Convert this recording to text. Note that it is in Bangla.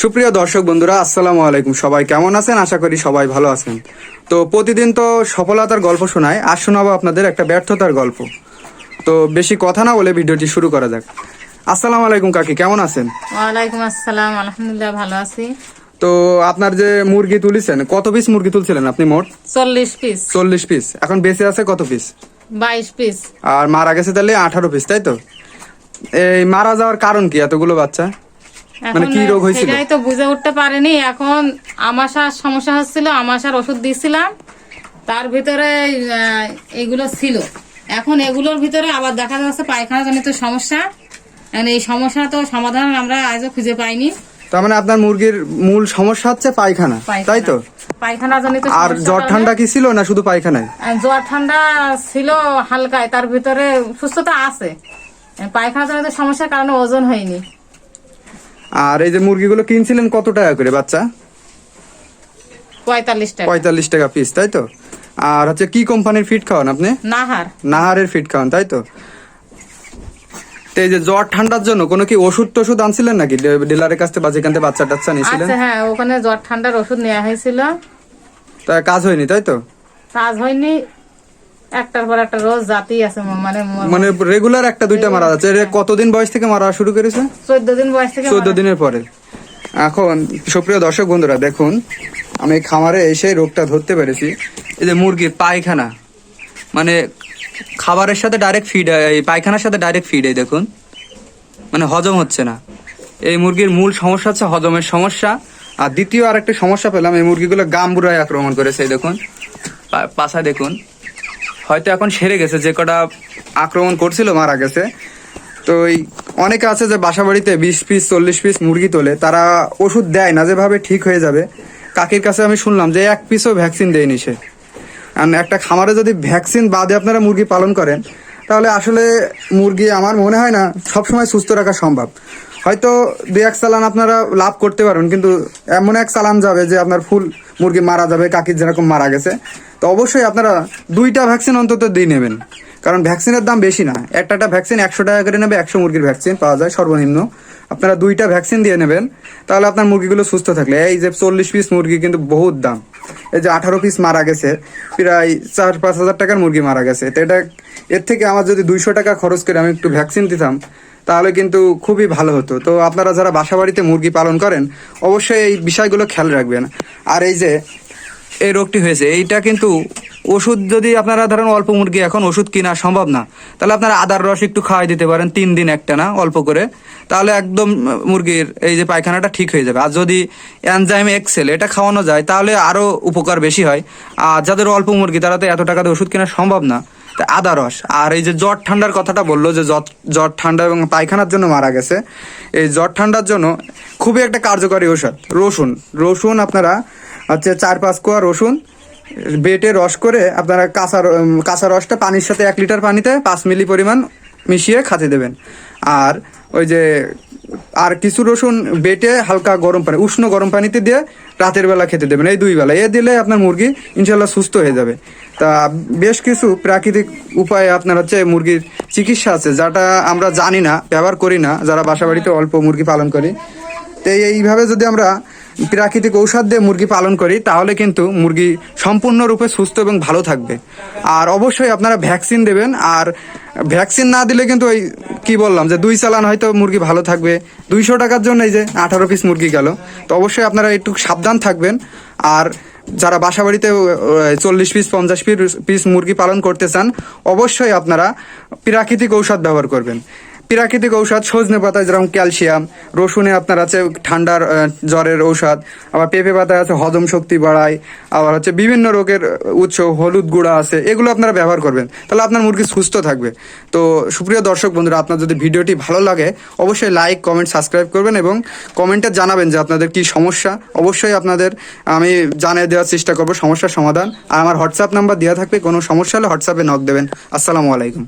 সুপ্রিয় দর্শক বন্ধুরা আসসালামু আলাইকুম। সবাই কেমন আছেন? আশা করি সবাই ভালো আছেন। তো প্রতিদিন তো সফলতার গল্প শোনায় আর শোনাবো আপনাদের একটা ব্যর্থতার গল্প। তো বেশি কথা না বলে ভিডিওটি শুরু করা যাক। আসসালামু আলাইকুম কাকি কেমন আছেন? ওয়ালাইকুম আসসালাম আলহামদুলিল্লাহ ভালো আছি। তো আপনার যে মুরগি তুলিছেন কত পিস মুরগি তুলছিলেন আপনি মোট? চল্লিশ পিস। চল্লিশ পিস। এখন বেঁচে আছে কত পিস? বাইশ পিস। আর মারা গেছে তাহলে আঠারো পিস তাই তো? এই মারা যাওয়ার কারণ কি এতগুলো বাচ্চা? মানে কি রোগ হয়েছিল? সেটাই তো বুঝে উঠতে পারেনি। এখন আমাশার সমস্যা হচ্ছিল আমাশার ওষুধ দিয়েছিলাম। তার ভিতরে এগুলো ছিল। এখন এগুলোর ভিতরে আবার দেখা যাচ্ছে পায়খানা জনিত সমস্যা এই সমস্যা তো সমাধান আমরা আজও খুঁজে পাইনি। তার মানে আপনার মুরগির মূল সমস্যা হচ্ছে পায়খানা তাই তো? পায়খানা জনিত আর জ্বর ঠান্ডা কি ছিল না শুধু পায়খানায়? জ্বর ঠান্ডা ছিল হালকায় তার ভিতরে সুস্থতা আছে। পায়খানা জনিত সমস্যার কারণে ওজন হয়নি। আর এই যে মুরগিগুলো কিনছিলেন কত টাকা করে বাচ্চা? পঁয়তাল্লিশ টাকা। পঁয়তাল্লিশ টাকা পিস তাই তো? আর হচ্ছে কি কোম্পানির ফিট খাওয়ান আপনি? নাহার। নাহারের ফিট খাওয়ান তাই তো? এই যে জ্বর ঠান্ডার জন্য কোনো কি ওষুধ টষুধ আনছিলেন নাকি? ডিলারের কাছ থেকে বা যেখান থেকে বাচ্চা টাচ্চা নিয়েছিলেন? আচ্ছা হ্যাঁ ওখানে জ্বর ঠান্ডার ওষুধ নেওয়া হয়েছিল। তা কাজ হয়নি তাই তো? কাজ হয়নি একটার পর একটা রোজ জাতি আছে মানে মানে রেগুলার একটা দুইটা মারা যাচ্ছে। এর কতদিন বয়স থেকে মারা শুরু করেছে? চোদ্দ দিন বয়স থেকে চোদ্দ দিনের পরে। এখন সুপ্রিয় দর্শক বন্ধুরা দেখুন আমি খামারে এসে রোগটা ধরতে পেরেছি। এই যে মুরগির পায়খানা। মানে খাবারের সাথে ডাইরেক্ট ফিড এই পায়খানার সাথে ডাইরেক্ট ফিড এই দেখুন। মানে হজম হচ্ছে না। এই মুরগির মূল সমস্যা হচ্ছে হজমের সমস্যা। আর দ্বিতীয় আরেকটা সমস্যা পেলাম এই মুরগিগুলো গাম্বুরায় আক্রমণ করেছে দেখুন। পাশা দেখুন। হয়তো এখন সেরে গেছে, যে কটা আক্রমণ করছিল মারা গেছে। তো এই অনেকে আছে যে বাসা বাড়িতে বিশ পিস, চল্লিশ পিস মুরগি তোলে, তারা ওষুধ দেয় না যেভাবে ঠিক হয়ে যাবে। কাকির কাছে আমি শুনলাম যে এক পিসও ভ্যাকসিন দেয়নি সে। আর একটা খামারে যদি ভ্যাকসিন বাদে আপনারা মুরগি পালন করেন, তাহলে আসলে মুরগি আমার মনে হয় না সবসময় সুস্থ রাখা সম্ভব। হয়তো দুই এক চালান আপনারা লাভ করতে পারবেন, কিন্তু এমন এক চালান যাবে যে আপনার ফুল মুরগি মারা যাবে, কাকির যেরকম মারা গেছে। তো অবশ্যই আপনারা দুইটা ভ্যাকসিন অন্তত দিয়ে নেবেন। কারণ ভ্যাকসিনের দাম বেশি না। একটা একটা ভ্যাকসিন একশো টাকা করে নেবে, একশো মুরগির ভ্যাকসিন পাওয়া যায়, সর্বনিম্ন। আপনারা দুইটা ভ্যাকসিন দিয়ে নেবেন, তাহলে আপনার মুরগিগুলো সুস্থ থাকলে। এই যে চল্লিশ পিস মুরগি কিন্তু বহুত দাম। এই যে আঠারো পিস মারা গেছে, প্রায় চার, পাঁচ হাজার টাকার মুরগি মারা গেছে। তো এটা, এর থেকে আমার যদি দুইশো টাকা খরচ করে আমি একটু ভ্যাকসিন দিতাম তাহলে কিন্তু খুবই ভালো হতো। তো আপনারা যারা বাসা বাড়িতে মুরগি পালন করেন, অবশ্যই এই বিষয়গুলো খেয়াল রাখবেন। আর এই যে, এই রোগটি হয়েছে, এইটা কিন্তু ওষুধ যদি আপনারা ধরেন অল্প মুরগি, এখন ওষুধ কিনা সম্ভব না। তাহলে আপনারা আদার রস একটু খাওয়াই দিতে পারেন, তিন দিন একটা না, অল্প করে। তাহলে একদম মুরগির এই যে পায়খানাটা ঠিক হয়ে যাবে। আর যদি অ্যানজাইম এক্সেল, এটা খাওয়ানো যায়, তাহলে আরও উপকার বেশি হয়। আর যাদের অল্প মুরগি, তারা তো এত টাকাতে ওষুধ কেনা সম্ভব না। আদা রস। আর এই যে জ্বর ঠান্ডার কথাটা বলল যে জ্বর ঠান্ডা এবং পায়খানার জন্য মারা গেছে। এই জ্বর ঠান্ডার জন্য খুবই একটা কার্যকরী ওষুধ রসুন। রসুন আপনারা হচ্ছে চার পাঁচ কোয়া রসুন, বেটে রস করে আপনারা কাঁচা কাঁচা রসটা পানির সাথে এক লিটার পানিতে পাঁচ মিলি পরিমাণ মিশিয়ে খাতে দেবেন। আর ওই যে, আর কিছু রসুন বেটে হালকা গরম পানি, উষ্ণ গরম পানিতে দিয়ে রাতের বেলা খেতে দেবেন, এই দুই বেলা। এ দিলে আপনার মুরগি ইনশাল্লাহ সুস্থ হয়ে যাবে। তা বেশ কিছু প্রাকৃতিক উপায়ে আপনার হচ্ছে মুরগির চিকিৎসা আছে, যাটা আমরা জানি না, ব্যবহার করি না, যারা বাসা বাড়িতে অল্প মুরগি পালন করি। তো এইভাবে যদি আমরা প্রাকৃতিক ঔষধ দিয়ে মুরগি পালন করি, তাহলে কিন্তু মুরগি সম্পূর্ণরূপে সুস্থ এবং ভালো থাকবে। আর অবশ্যই আপনারা ভ্যাকসিন দেবেন, আর ভ্যাকসিন না দিলে কিন্তু ওই কি বললাম যে দুই চালান হয়তো মুরগি ভালো থাকবে। দুইশো টাকার জন্য এই যে আঠারো পিস মুরগি গেল। তো অবশ্যই আপনারা একটু সাবধান থাকবেন। আর যারা বাসা বাড়িতে চল্লিশ পিস পঞ্চাশ পিস পিস মুরগি পালন করতে চান, অবশ্যই আপনারা প্রাকৃতিক ঔষধ ব্যবহার করবেন। প্রাকৃতিক ঔষধ, সজনে পাতায় যেরকম ক্যালসিয়াম, রসুনে আপনার আছে ঠান্ডার জ্বরের ঔষধ, আবার পেঁপে পাতায় আছে হজম শক্তি বাড়ায়, আবার হচ্ছে বিভিন্ন রোগের উৎস, হলুদ গুঁড়া আছে, এগুলো আপনারা ব্যবহার করবেন। তাহলে আপনার মুরগি সুস্থ থাকবে। তো সুপ্রিয় দর্শক বন্ধুরা, আপনার যদি ভিডিওটি ভালো লাগে, অবশ্যই লাইক, কমেন্ট, সাবস্ক্রাইব করবেন এবং কমেন্টে জানাবেন যে আপনাদের কি সমস্যা। অবশ্যই আপনাদের, আমি জানিয়ে দেওয়ার চেষ্টা করব সমস্যার সমাধান। আর আমার হোয়াটসঅ্যাপ নাম্বার দেওয়া থাকবে কোনো সমস্যা হলে হোয়াটসঅ্যাপে নক দেবেন। আসসালামু আলাইকুম।